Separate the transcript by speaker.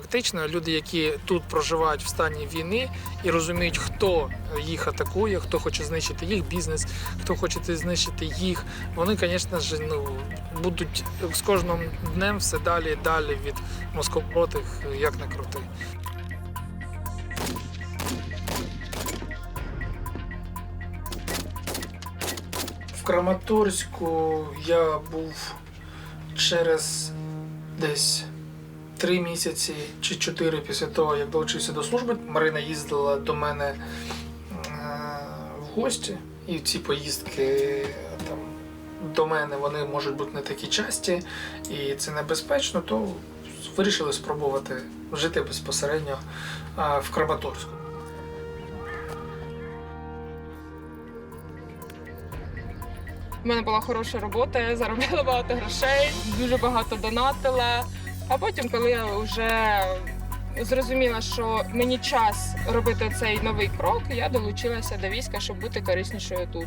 Speaker 1: фактично люди, які тут проживають в стані війни і розуміють, хто їх атакує, хто хоче знищити їх бізнес, хто хоче знищити їх, вони, звісно ж, ну будуть з кожним днем все далі і далі від москопротих, як не крути. В Краматорську я був через десь три місяці чи чотири після того, як долучився до служби. Марина їздила до мене е, в гості, і ці поїздки там до мене вони можуть бути не такі часті, і це небезпечно, то вирішили спробувати жити безпосередньо е, в Краматорську.
Speaker 2: У мене була хороша робота, я заробляла багато грошей, дуже багато донатила. А потім, коли я вже зрозуміла, що мені час робити цей новий крок, я долучилася до війська, щоб бути кориснішою тут.